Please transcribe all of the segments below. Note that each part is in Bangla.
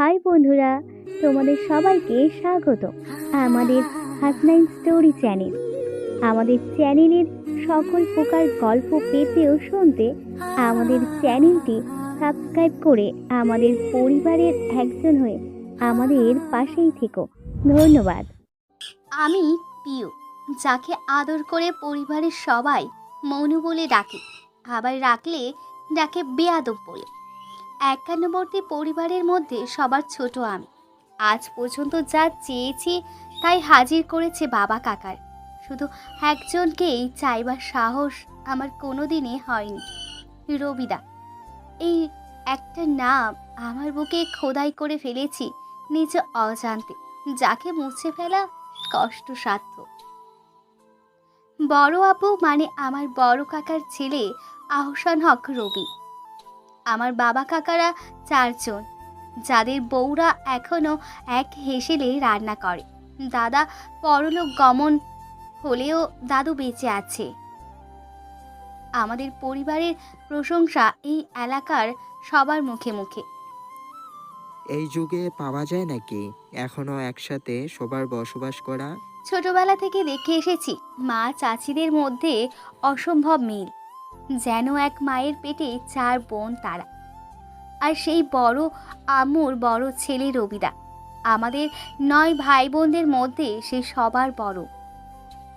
হাই বন্ধুরা, তোমাদের সবাইকে স্বাগত আমাদের হাসনাইন স্টোরি চ্যানেল আমাদের চ্যানেলের সকল প্রকার গল্প পেতে ও শুনতে আমাদের চ্যানেলটি সাবস্ক্রাইব করে আমাদের পরিবারের একজন হয়ে আমাদের পাশেই থেকো। ধন্যবাদ। আমি পিউ, যাকে আদর করে পরিবারের সবাই মনু বলে ডাকে, আবার রাখলে ডাকে বেয়াদব বলে। একান্নবর্তী পরিবারের মধ্যে সবার ছোট আমি। আজ পর্যন্ত যা চেয়েছি, তাই হাজির করেছে বাবা কাকার। শুধু একজনকেই চাইবার সাহস আমার কোনো দিনে হয়নি। রবিদা, এই একটা নাম আমার বুকে খোদাই করে ফেলেছি নিজ অজান্তে, যাকে মুছে ফেলা কষ্টসাধ্য। বড় আপু মানে আমার বড় কাকার ছেলে আহসান হক রবি। আমার বাবা কাকারা চারজন যাদের বউরা এখনও এক হেসেলে রান্না করে। দাদা পরলোক গমন হলেও দাদু বেঁচে আছে। আমাদের পরিবারের প্রশংসা এই এলাকার সবার মুখে মুখে। এই যুগে পাওয়া যায় নাকি এখনও একসাথে সবার বসবাস করা? ছোটবেলা থেকে দেখে এসেছি মা চাচিদের মধ্যে অসম্ভব মিল। যেন এক মায়ের পেটে চার বোন তারা। আর সেই বড় আমুর বড় ছেলে রবিদা। আমাদের নয় ভাই বোনদের মধ্যে সে সবার বড়।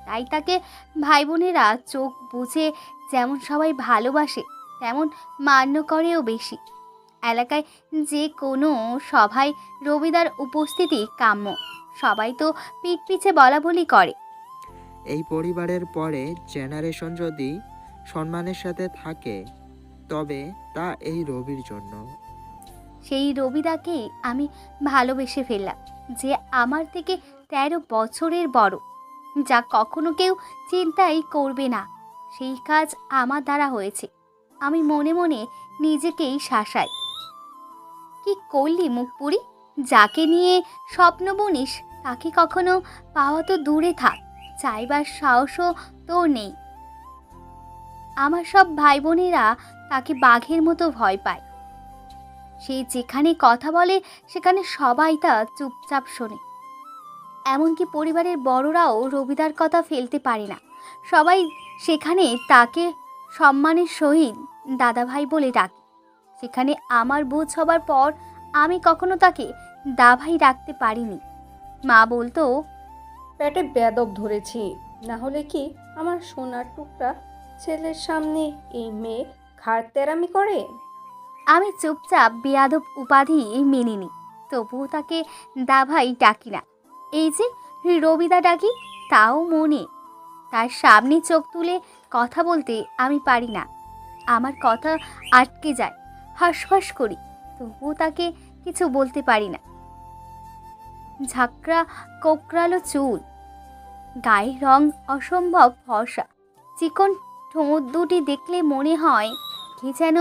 তাই তাকে ভাই বোনেরা চোখ বুঝে যেমন সবাই ভালোবাসে, তেমন মান্য করেও বেশি। এলাকায় যে কোনো সভায় রবিদার উপস্থিতি কাম্য। সবাই তো পিঠ পিছে বলা বলি করে। এই পরিবারের পরে জেনারেশন যদি সম্মানের সাথে থাকে, তবে তা এই রবির জন্য। সেই রবিদাকে আমি ভালোবেসে ফেললাম, যে আমার থেকে তেরো বছরের বড়, যা কখনো কেউ চিন্তাই করবে না। সেই কাজ আমার দ্বারা হয়েছে, আমি মনে মনে নিজেকেই শাসাই। কি করলি, মুখপুরি? যাকে নিয়ে স্বপ্ন বুনিস, তাকে কখনো পাওয়া তো দূরে থাক, চাইবার সাহসও তো নেই। আমার সব ভাই বোনেরা তাকে বাঘের মতো ভয় পায়। সে যেখানে কথা বলে, সেখানে সবাই তা চুপচাপ শোনে। এমনকি পরিবারের বড়রাও রবিদার কথা ফেলতে পারে না। সবাই সেখানে তাকে সম্মানের সহিত দাদাভাই বলে ডাকে। সেখানে আমার বোঝ হবার পর আমি কখনো তাকে দাভাই রাখতে পারিনি। মা বলতো, পেটে বেদব ধরেছি। না হলে কি আমার সোনার টুকরা ছেলের সামনে এই মেয়ে ঘাড় তেরামি করে? আমি চুপচাপ বেয়াদব উপাধি মেনে নিই তবুও তাকে দাভাই ডাকি না। এই যে রবিদা ডাকি, তাও মনে। তার সামনে চোখ তুলে কথা বলতে আমি পারি না। আমার কথা আটকে যায়, হাসফাস করি, তবুও তাকে কিছু বলতে পারি না। ঝাঁকড়া কোকড়ালো চুল, গায়ের রং অসম্ভব ফর্সা, চিকন ঠোঁট দুটি দেখলে মনে হয় কে যেন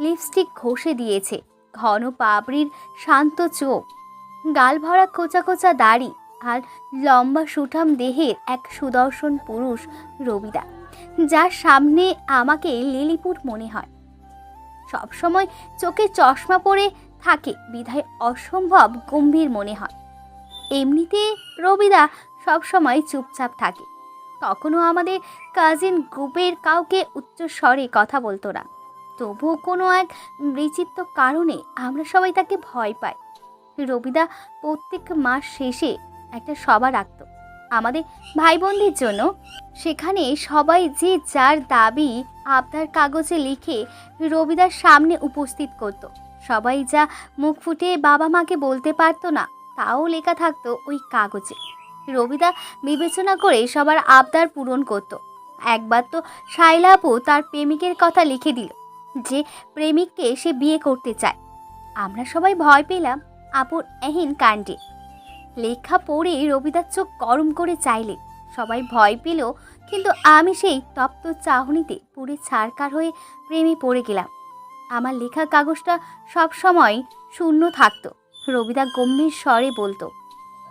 লিপস্টিক ঘষে দিয়েছে। ঘন পাবড়ির শান্ত চোখ, গাল ভরা কোচা কোচা দাড়ি আর লম্বা সুঠাম দেহের এক সুদর্শন পুরুষ রবিদা, যার সামনে আমাকে লিলিপুট মনে হয়। সবসময় চোখে চশমা পরে থাকে বিধায় অসম্ভব গম্ভীর মনে হয়। এমনিতে রবিদা সবসময় চুপচাপ থাকে। কখনো আমাদের কাজিন গ্রুপের কাউকে উচ্চ স্বরে কথা বলতো না। তবুও কোনো এক বিচিত্র কারণে আমরা সবাই তাকে ভয় পাই। রবিদা প্রত্যেক মাস শেষে একটা সভা রাখত। আমাদের ভাই বোনদের জন্য। সেখানে সবাই যে যার দাবি আবদার কাগজে লিখে রবিদার সামনে উপস্থিত করত। সবাই যা মুখ ফুটে বাবা মাকে বলতে পারতো না, তাও লেখা থাকতো ওই কাগজে। রবিদা বিবেচনা করে সবার আবদার পূরণ করত। একবার তো শাইলা আপু তার প্রেমিকের কথা লিখে দিল যে প্রেমিককে সে বিয়ে করতে চায়। আমরা সবাই ভয় পেলাম আপুর এহেন কাণ্ডে। লেখা পড়ে রবিদার চোখ গরম করে চাইলে। সবাই ভয় পেল, কিন্তু আমি সেই তপ্ত চাহনিতে পুরে ছাড়কার হয়ে প্রেমে পড়ে গেলাম। আমার লেখা কাগজটা সব সময় শূন্য থাকতো। রবিদা গম্ভীর স্বরে বলতো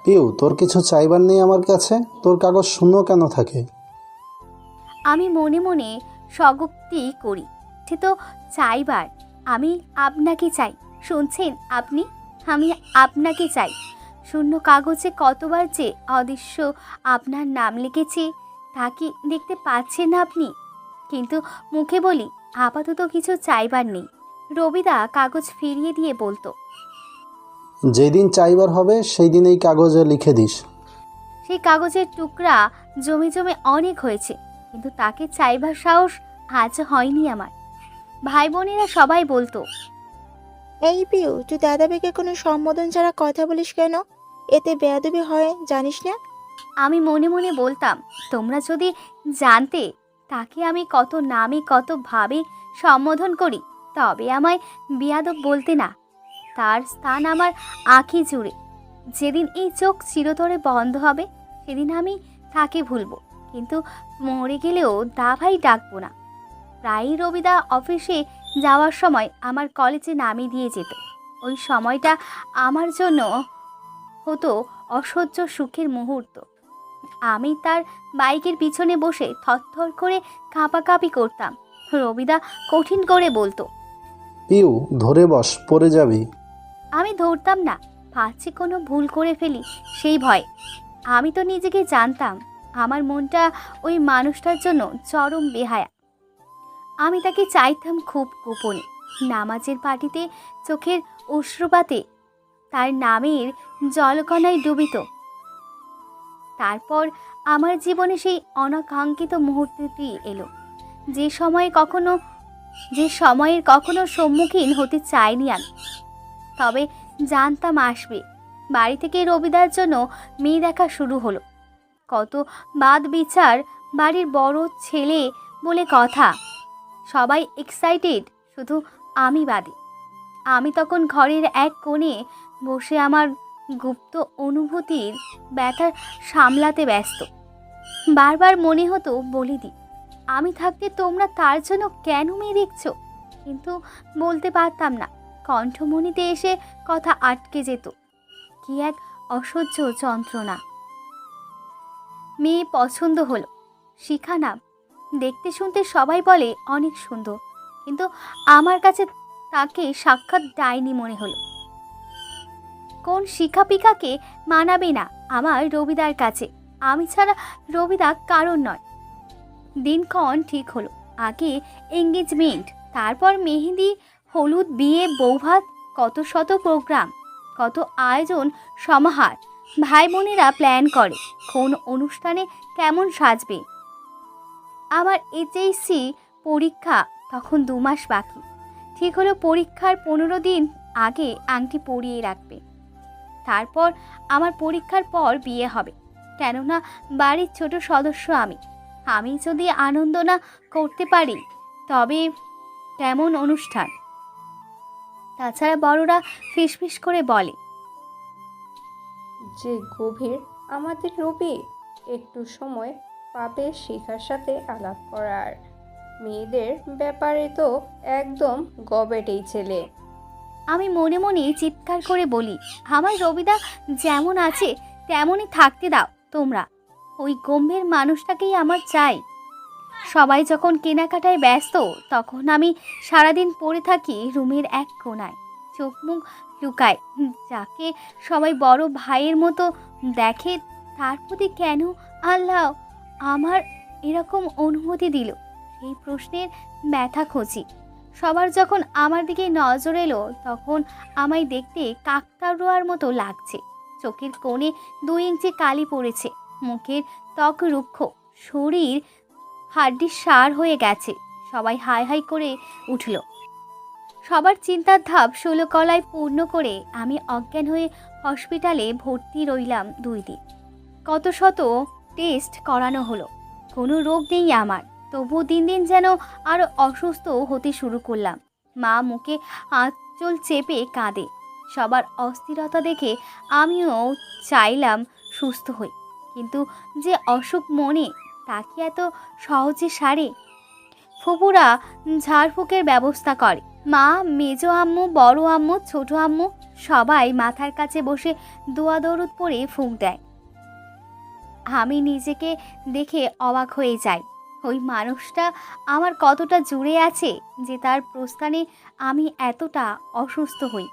পিউ, তোর কিছু চাইবার নেই আমার কাছে? তোর কাগজ শূন্য কেন থাকে? আমি মনে মনে স্বগোক্তি করি। সে তো চাইবার। আমি আপনাকে চাই। শুনছেন আপনি? আমি আপনাকে চাই। শূন্য কাগজে কতবার যে অদৃশ্য আপনার নাম লিখেছি, তা কি দেখতে পাচ্ছেন আপনি? কিন্তু মুখে বলি, আপাতত কিছু চাইবার নেই। রবিদা কাগজ ফিরিয়ে দিয়ে বলতো যেদিন চাইবার হবে সেই দিন এই কাগজে লিখে দিস। সেই কাগজের টুকরা জমে জমে অনেক হয়েছে কিন্তু তাকে চাইবার সাহস আজ হয়নি আমার। ভাই বোনেরা সবাই বলতো এই পিউ তুই দাদাবিকে কোনো সম্বোধন ছাড়া কথা বলিস কেন? এতে বেয়াদবি হয় জানিস না? আমি মনে মনে বলতাম তোমরা যদি জানতে তাকে আমি কত নামে কত ভাবে সম্বোধন করি তবে আমায় বিয়াদব বলতে না। তার স্থান আমার আঁখি জুড়ে। যেদিন এই চোখ চিরতরে বন্ধ হবে, সেদিন আমি তাকে ভুলবো। কিন্তু মরে গেলেও দা ভাই ডাকবো না। প্রায়ই রবিদা অফিসে যাওয়ার সময় আমার কলেজে নামিয়ে দিয়ে যেত। ওই সময়টা আমার জন্য হতো অসহ্য সুখের মুহূর্ত। আমি তার বাইকের পিছনে বসে থরথর করে কাঁপাকাঁপি করতাম। রবিদা কঠিন করে বলতো, পিউ, ধরে বস, পড়ে যাবি। আমি ধরতাম না। ভাবছি কোনো ভুল করে ফেলি, সেই ভয়ে। আমি তো নিজেকে জানতাম, আমার মনটা ওই মানুষটার জন্য চরম বেহায়া। আমি তাকে চাইতাম খুব গোপনে, নামাজের পাটিতে চোখের অশ্রুপাতে, তার নামের জলকণায় ডুবিত। তারপর আমার জীবনে সেই অনাকাঙ্ক্ষিত মুহূর্তটি এলো, যে সময়ে কখনো, যে সময়ের কখনো সম্মুখীন হতে চাইনি আমি। তবে জানতাম আসবে। বাড়ি থেকে রবিদার জন্য মেয়ে দেখা শুরু হলো। কত বাদ বিচার বাড়ির বড় ছেলে বলে কথা। সবাই এক্সাইটেড শুধু আমি বাদে। আমি তখন ঘরের এক কোণে বসে আমার গুপ্ত অনুভূতির ব্যথা সামলাতে ব্যস্ত। বারবার মনে হতো, বলি দি, আমি থাকতে তোমরা তার জন্য কেন মেয়ে দেখছ? কিন্তু বলতে পারতাম না। কণ্ঠমণিতে এসে কথা আটকে যেত। কি এক অসহ্য যন্ত্রণা। মেয়ে পছন্দ হলো। শিখা নাম। দেখতে শুনতে সবাই বলে অনেক সুন্দর। কিন্তু আমার কাছে তাকে সাক্ষাৎ ডাইনি মনে হলো। কোন শিখা পিকাকে মানাবে না আমার রবিদার কাছে? আমি ছাড়া রবিদা কারণ নয়। দিনক্ষণ ঠিক হলো। আগে এঙ্গেজমেন্ট তারপর মেহেদি হলুদ বিয়ে বৌভাত, কত শত প্রোগ্রাম, কত আয়োজন, সমাহার। ভাই বোনেরা প্ল্যান করে, কোন অনুষ্ঠানে কেমন সাজবে। আমার এইচএসসি পরীক্ষা তখন দু মাস বাকি। ঠিক হলো পরীক্ষার পনেরো দিন আগে আংটি পরিয়ে রাখবে। তারপর আমার পরীক্ষার পর বিয়ে হবে। কেননা বাড়ির ছোট সদস্য আমি। আমি যদি আনন্দ না করতে পারি, তবে কেমন অনুষ্ঠান? তাছাড়া বড়রা ফিসফিস করে বলে যে গভীর আমাদের রবি একটু সময় পাবে শিখার সাথে আলাপ করার। মেয়েদের ব্যাপারে তো একদম গবেটেই ছেলে। আমি মনে মনে চিৎকার করে বলি আমার রবিদা যেমন আছে তেমনই থাকতে দাও তোমরা। ওই গম্ভীর মানুষটাকেই আমার চাই। সবাই যখন কেনাকাটায় ব্যস্ত, তখন আমি সারাদিন পড়ে থাকি রুমের এক কোণায় চোখ মুখ লুকায়। যাকে সবাই বড় ভাইয়ের মতো দেখে তার প্রতি কেন আল্লাহ আমার এরকম অনুমতি দিল? এই প্রশ্নের ব্যথা খুঁজি। সবার যখন আমার দিকে নজর এলো, তখন আমায় দেখতে কাকতারুয়ার মতো লাগছে। চোখের কোণে দুই ইঞ্চি কালি পড়েছে। মুখের ত্বক রুক্ষ। শরীর হাড্ডি সার হয়ে গেছে। সবাই হাই হাই করে উঠল। সবার চিন্তার ধাপ ষোলকলায় পূর্ণ করে আমি অজ্ঞান হয়ে হসপিটালে ভর্তি রইলাম দুই দিন। কত শত টেস্ট করানো হলো। কোনো রোগ নেই আমার। তবু দিন দিন যেন আরও অসুস্থ হতে শুরু করলাম। মা মুখে আঁচল চেপে কাঁদে। সবার অস্থিরতা দেখে আমিও চাইলাম সুস্থ হই। কিন্তু যে অসুখ মনে তা কি এত সহজে সারে? ফুপুরা ঝাড়ফুঁকের ব্যবস্থা করে। মা, মেজ আম্মু, বড় আম্মু, ছোট আম্মু সবাই মাথার কাছে বসে দোয়া দরুদ পরে ফুঁক দেয়। আমি নিজেকে দেখে অবাক হয়ে যাই। ওই মানুষটা আমার কতটা জুড়ে আছে যে তার প্রস্থানে আমি এতটা অসুস্থ হই।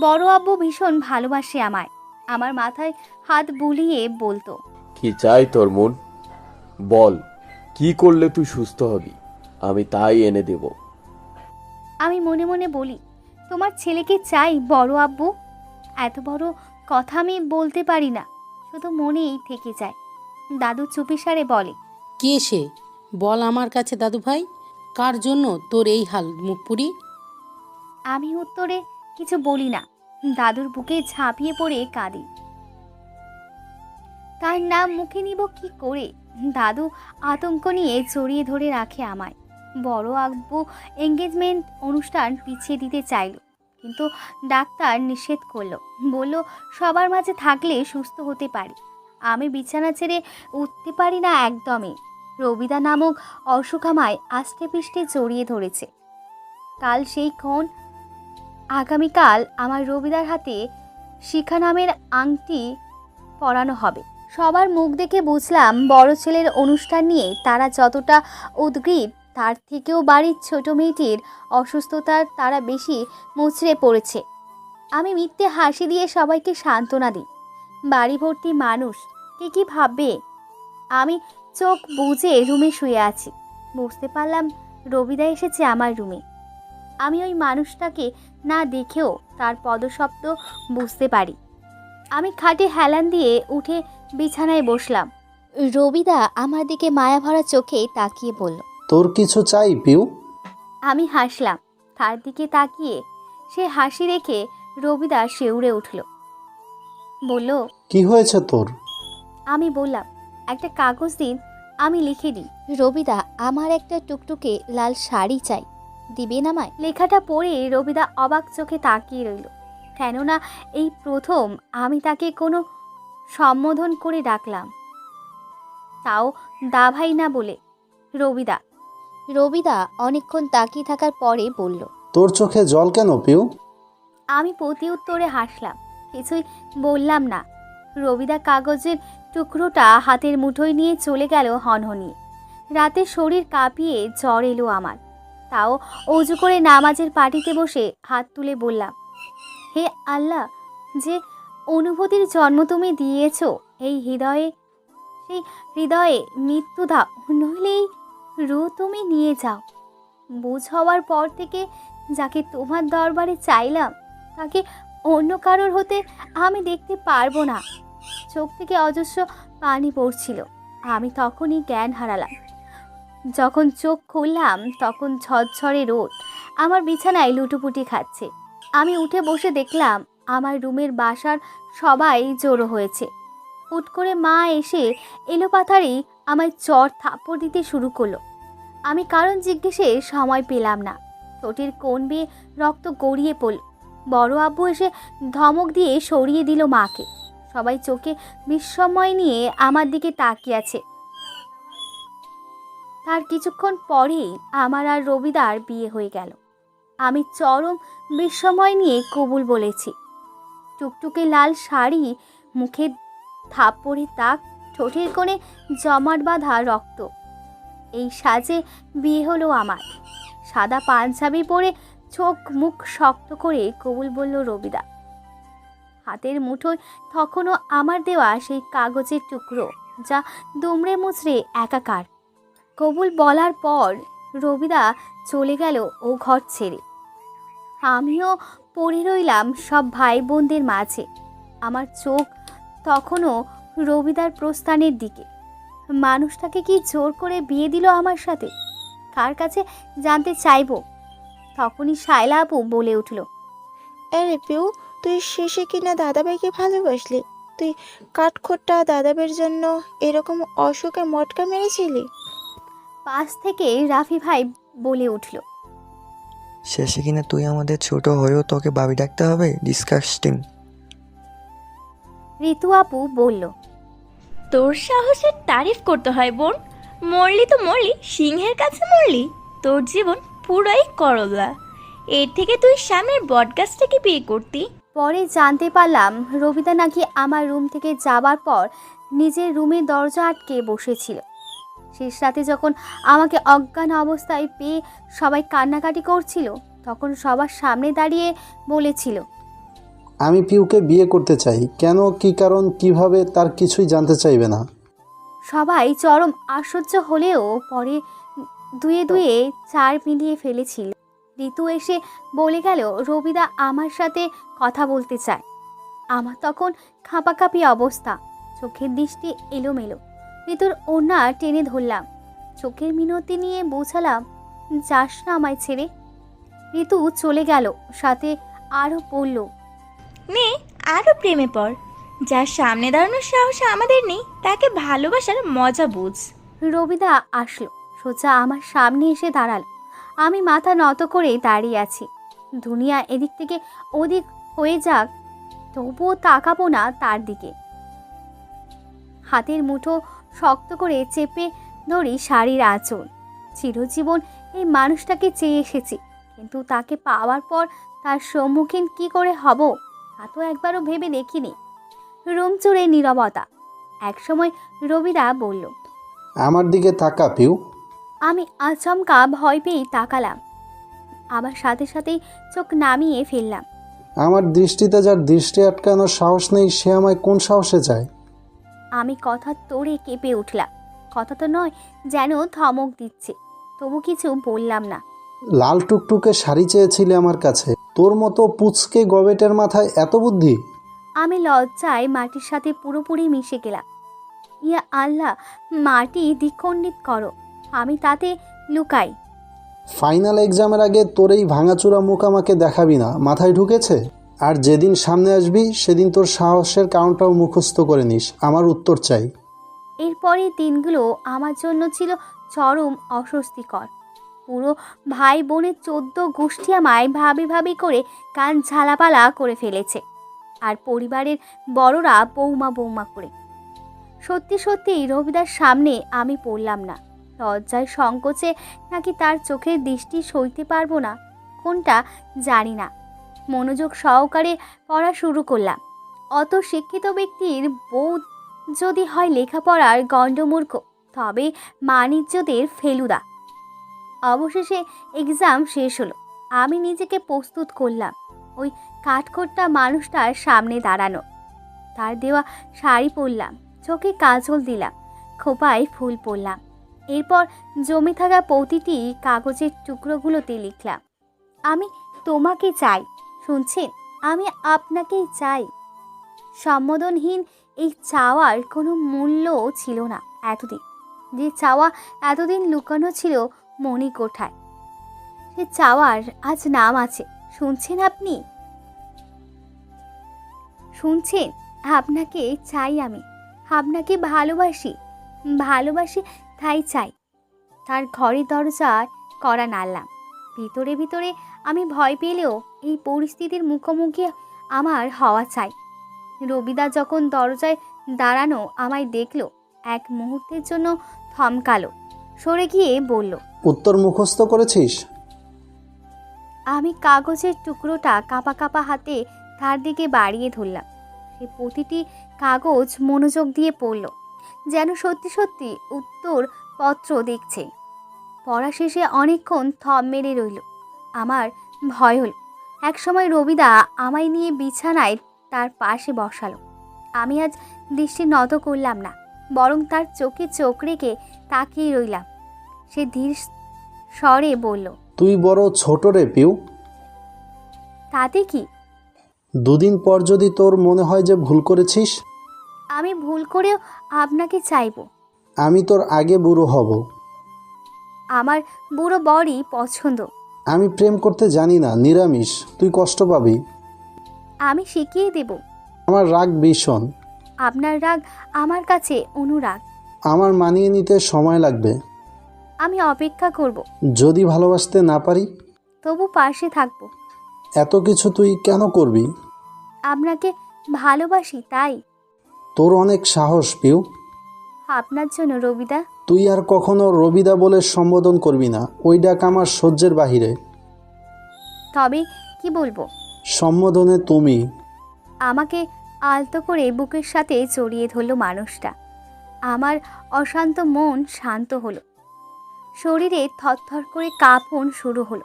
বড় আব্বু ভীষণ ভালোবাসে আমায়। আমার মাথায় হাত বুলিয়ে বলতো, কি চাই তোর মন? বল কি করলে তুই সুস্থ হবি? আমি তাই এনে দেব। আমি মনে মনে বলি তোমার ছেলেকে চাই বড় আব্বু? এত বড় কথা আমি বলতে পারি না শুধু মনেই থেকে যায়। দাদু চুপিসারে বলে কে সে? বল আমার কাছে দাদু ভাই কার জন্য তোর এই হাল মুখপুরি? আমি উত্তরে কিছু বলি না দাদুর বুকে ঝাঁপিয়ে পড়ে কাঁদি। তার নাম মুখে নিব কি করে? দাদু আতঙ্ক নিয়ে জড়িয়ে ধরে রাখে আমায়। বড় আব্বু এঙ্গেজমেন্ট অনুষ্ঠান পিছিয়ে দিতে চাইল, কিন্তু ডাক্তার নিষেধ করল। বলল, সবার মাঝে থাকলে সুস্থ হতে পারি। আমি বিছানা ছেড়ে উঠতে পারি না একদমই। রবিদা নামক অসুখ আমায় আষ্টে পিষ্টে জড়িয়ে ধরেছে। কাল সেই ক্ষণ, আগামীকাল আমার রবিদার হাতে শিখা নামের আংটি পরানো হবে। সবার মুখ দেখে বুঝলাম বড় ছেলের অনুষ্ঠান নিয়ে তারা যতটা উদ্গ্রীব, তার থেকেও বাড়ির ছোট মেয়েটির অসুস্থতার তারা বেশি মুচড়ে পড়েছে। আমি মিথ্যে হাসি দিয়ে সবাইকে সান্ত্বনা দিই। বাড়ি ভর্তি মানুষ, কে কী ভাববে? আমি চোখ বুজে রুমে শুয়ে আছি। বুঝতে পারলাম রবিদা এসেছে আমার রুমে। আমি ওই মানুষটাকে না দেখেও তার পদশব্দ বুঝতে পারি। আমি খাটে হেলান দিয়ে উঠে বিছানায় বসলাম। রবিদা আমার দিকে মায়াভরা চোখে তাকিয়ে বলল তোর কিছু চাই পিউ? আমি হাসলাম। তার দিকে তাকিয়ে সে হাসি রেখে রবিদা শিউরে উঠল। বলল কি হয়েছে তোর? আমি বললাম একটা কাগজ দিন আমি লিখে দিই। রবিদা আমার একটা টুকটুকে লাল শাড়ি চাই। দিবেন আমায়? লেখাটা পড়ে রবিদা অবাক চোখে তাকিয়ে রইল। কেননা এই প্রথম আমি তাকে কোনো সম্বোধন করে ডাকলাম। তাও দাভাই না বলে রবিদা। রবিদা অনেকক্ষণ তাকিয়ে থাকার পরে বলল তোর চোখে জল কেন পিউ? আমি প্রতি উত্তরে হাসলাম কিছুই বললাম না। রবিদা কাগজের টুকরোটা হাতের মুঠোয় নিয়ে চলে গেল হনহনিয়ে রাতে শরীর কাঁপিয়ে জ্বর এলো আমার। তাও অজু করে নামাজের পাটিতে বসে হাত তুলে বললাম হে আল্লাহ যে অনুভূতির জন্ম তুমি দিয়েছ এই হৃদয়ে। সেই হৃদয়ে মৃত্যু দাও রু তুমি নিয়ে যাও। বুঝ হওয়ার পর থেকে যাকে তোমার দরবারে চাইলাম, তাকে অন্য কারোর হতে আমি দেখতে পারব না। চোখ থেকে অজস্র পানি পড়ছিল, আমি তখনই জ্ঞান হারালাম। যখন চোখ খুললাম, তখন ঝরঝরে রোদ, আমার বিছানায় লুটোপুটি খাচ্ছে। আমি উঠে বসে দেখলাম, আমার রুমের বাসার সবাই জড়ো হয়েছে। হুট করে মা এসে এলোপাথারি আমায় চর থাপ্পড় দিতে শুরু করল। আমি কারণ জিজ্ঞেসে সময় পেলাম না। ঠোঁটের কোণ বেয়ে রক্ত গড়িয়ে পড়ল। বড় আব্বু এসে ধমক দিয়ে সরিয়ে দিল মাকে। সবাই চোখে বিস্ময় নিয়ে আমার দিকে তাকিয়ে আছে। তার কিছুক্ষণ পরেই আমার আর রবিদার বিয়ে হয়ে গেল। আমি চরম বিস্ময় নিয়ে কবুল বলেছি। টুকটুকে লাল শাড়ি, মুখে থাপ্পড়ে তাক, ঠোঁটের কোণে জমাট বাঁধা রক্ত। এই সাজে বিয়ে হলো আমার। সাদা পাঞ্জাবি পরে চোখ মুখ শক্ত করে কবুল বলল রবিদা। হাতের মুঠোয় তখনও আমার দেওয়া সেই কাগজের টুকরো, যা দুমড়ে মুচড়ে একাকার। কবুল বলার পর রবিদা চলে গেল ও ঘর ছেড়ে। আমিও পড়ে রইলাম সব ভাই বোনদের মাঝে। আমার চোখ তখনও রবিদার প্রস্থানের দিকে। মানুষটাকে কি জোর করে বিয়ে দিল আমার সাথে? কার কাছে জানতে চাইব? তখনই শায়লা আপু বলে উঠল আরে পিউ তুই শেষে কিনা দাদাভাইকে ভালোবাসলি? তুই কাঠখোট্টা দাদাবের জন্য এরকম অশোকে মটকা মেরেছিলি? পাশ থেকে রাফি ভাই বলে উঠল শেষে কিনা তুই আমাদের ছোট হয়েও তোকে বাবি ডাকতে হবে? ডিসকাস্টিং ঋতু আপু বলল তোর সাহসের তারিফ করতে হয় বোন। মরলি তো মরলি সিংহের কাছে মরলি। তোর জীবন পুরাই করলা। এর থেকে তুই সামনের বটগাছটাকে বিয়ে করতি? পরে জানতে পারলাম রবিদা নাকি আমার রুম থেকে যাবার পর নিজের রুমে দরজা আটকে বসেছিল। শেষ রাতে যখন আমাকে অজ্ঞান অবস্থায় পেয়ে সবাই কান্নাকাটি করছিল তখন সবার সামনে দাঁড়িয়ে বলেছিল আমি পিউকে বিয়ে করতে চাই। কেন কি কারণ কীভাবে তার কিছুই জানতে চাইবে না। সবাই চরম আশ্চর্য হলেও পরে দুয়ে দুয়ে চার মিলিয়ে ফেলেছিল। ঋতু এসে বলে গেল রবিদা আমার সাথে কথা বলতে চায়। আমার তখন খাপাকাপি অবস্থা। চোখের দৃষ্টি এলোমেলো। ঋতুর ওনা টেনে ধরলাম। চোখের মিনতি নিয়ে বোঝালাম যাস না আমায় ছেড়ে। ঋতু চলে গেল সাথে আরও পড়ল নে আরও প্রেমে পড়। যার সামনে দাঁড়ানোর সাহস আমাদের নেই তাকে ভালোবাসার মজা বুঝ। রবিদা আসলো সোজা আমার সামনে এসে দাঁড়াল। আমি মাথা নত করে দাঁড়িয়ে আছি। দুনিয়া এদিক থেকে ওদিক হয়ে যাক তবুও তাকাবো না তার দিকে। হাতের মুঠো শক্ত করে চেপে ধরি শাড়ির আঁচল। চিরজীবন এই মানুষটাকে চেয়ে এসেছি কিন্তু তাকে পাওয়ার পর তার সম্মুখীন কি করে হব তা তো একবারও ভেবে দেখিনি। রুম চুড়ে নীরবতা। একসময় রবিদা বলল আমার দিকে তাকা পিউ। আমি আচমকা ভয় পেয়ে তাকালাম। আবার সাথে সাথেই চোখ নামিয়ে ফেললাম। আমার দৃষ্টিতে যার দৃষ্টি আটকানোর সাহস নেই সে আমায় কোন সাহসে যায় আমি কথা তোড়ে কেঁপে উঠলাম। কথা তো নয় যেন ধমক দিচ্ছে। তবু কিছু বললাম না। লাল টুকটুকে শাড়ি চেয়েছিলে আমার কাছে। তোর মতো পুচকে গবেটের মাথায় এত বুদ্ধি? আমি লজ্জায় মাটির সাথে পুরোপুরি মিশে গেলাম। ইয়া আল্লাহ মাটি দ্বিখণ্ডিত করো। আমি তাতে লুকাই। ফাইনাল এক্সামের আগে তোর এই ভাঙাচুরা মুখ আমাকে দেখাবি না। মাথায় ঢুকেছে? আর যেদিন সামনে আসবি, সেদিন তোর সাহসের কাউন্টাও মুখস্থ করে নিস। আমার উত্তর চাই। এরপরে দিনগুলো আমার জন্য ছিল চরম অস্বস্তিকর। পুরো ভাই বোনের চোদ্দ গোষ্ঠী আমায় ভাবি ভাবি করে কান ঝালাপালা করে ফেলেছে। আর পরিবারের বড়রা বৌমা বৌমা করে। সত্যি সত্যি রবিদার সামনে আমি পড়লাম না। লজ্জায় সংকোচে নাকি তার চোখের দৃষ্টি সইতে পারব না, কোনটা জানি না। মনোযোগ সহকারে পড়া শুরু করলাম। অত শিক্ষিত ব্যক্তির বউ যদি হয় লেখাপড়ার গণ্ডমূর্খ, তবে মানিজ্যদের ফেলুদা। অবশেষে এক্সাম শেষ হলো। আমি নিজেকে প্রস্তুত করলাম। ওই কাঠখোট্টা মানুষটার সামনে দাঁড়ানো। তার দেওয়া শাড়ি পরলাম, চোখে কাজল দিলাম, খোপায় ফুল পরলাম। এরপর জমে থাকা প্রতিটি কাগজের টুকরোগুলোতে লিখলাম, আমি তোমাকে চাই। শুনছেন, আমি আপনাকেই চাই। সম্বোধনহীন এই চাওয়ার কোনো মূল্য ছিল না এতদিন। যে চাওয়া এতদিন লুকানো ছিল মণি কোঠায়। সে চাওয়ার আজ নাম আছে, শুনছেন আপনি? শুনছেন, আপনাকে চাই আমি, আপনাকে ভালোবাসি ভালোবাসি তাই চাই। তার ঘরের দরজায় করা নাড়লাম। ভিতরে ভিতরে আমি ভয় পেলেও এই পরিস্থিতির মুখোমুখি আমার হওয়া চাই। রবিদা যখন দরজায় দাঁড়ানো আমায় দেখল এক মুহূর্তের জন্য থমকালো সরে গিয়ে বলল উত্তর মুখস্থ করেছিস? আমি কাগজের টুকরোটা কাপা কাপা হাতে তার দিকে বাড়িয়ে ধরলাম। সে প্রতিটি কাগজ মনোযোগ দিয়ে পড়ল যেন সত্যি সত্যি উত্তর পত্র দেখছে। পড়া শেষে অনেকক্ষণ থম মেরে রইল। আমার ভয় হলো। একসময় রবিদা আমায় নিয়ে বিছানায় তার পাশে বসালো। আমি আজ দৃষ্টি নত করলাম না বরং তার চোখে চোখ রেখে তাকিয়ে রইলাম। সে ধীর স্বরে বলল তুই বড় ছোট রে পিউ। তাতে কি? দুদিন পর যদি তোর মনে হয় যে ভুল করেছিস? আমি ভুল করেও আপনাকে চাইব। আমি তোর আগে বুড়ো হব। আমার বুড়ো বরই পছন্দ। আমি প্রেম করতে জানি না নিরামিষ। তুই কষ্ট পাবি। আমি শিখিয়ে দেব। আমার রাগ ভীষণ। আপনার রাগ আমার কাছে অনুরাগ। আমার মানিয়ে নিতে সময় লাগবে। আমি অপেক্ষা করব। যদি ভালোবাসতে না পারি? তবু পাশে থাকব। এত কিছু তুই কেন করবি? আপনাকে ভালোবাসি তাই। তোর অনেক সাহস পিউ। আপনার জন্য রবিদা। তুই আর কখনো রবিদা বলে সম্বোধন করবি না। ওই ডাক আমার সহ্যের বাহিরে। তবে কি বলব? সম্বোধনে তুমি। আমাকে আলতো করে বুকের সাথে জড়িয়ে ধরল মানুষটা। আমার অশান্ত মন শান্ত হলো। শরীরে থরথর করে কাঁপন শুরু হলো।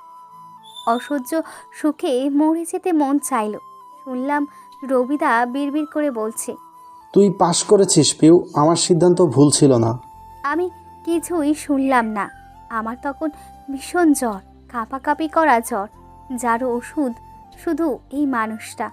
অসহ্য সুখে মরে যেতে মন চাইলো। শুনলাম রবিদা বিড়বিড় করে বলছে তুই পাশ করেছিস পিউ আমার সিদ্ধান্ত ভুল ছিল না। আমি কিছুই শুনলাম না। আমার তখন ভীষণ জ্বর, কাঁপাকাঁপি করা জ্বর। যার ওষুধ শুধু এই মানুষটা।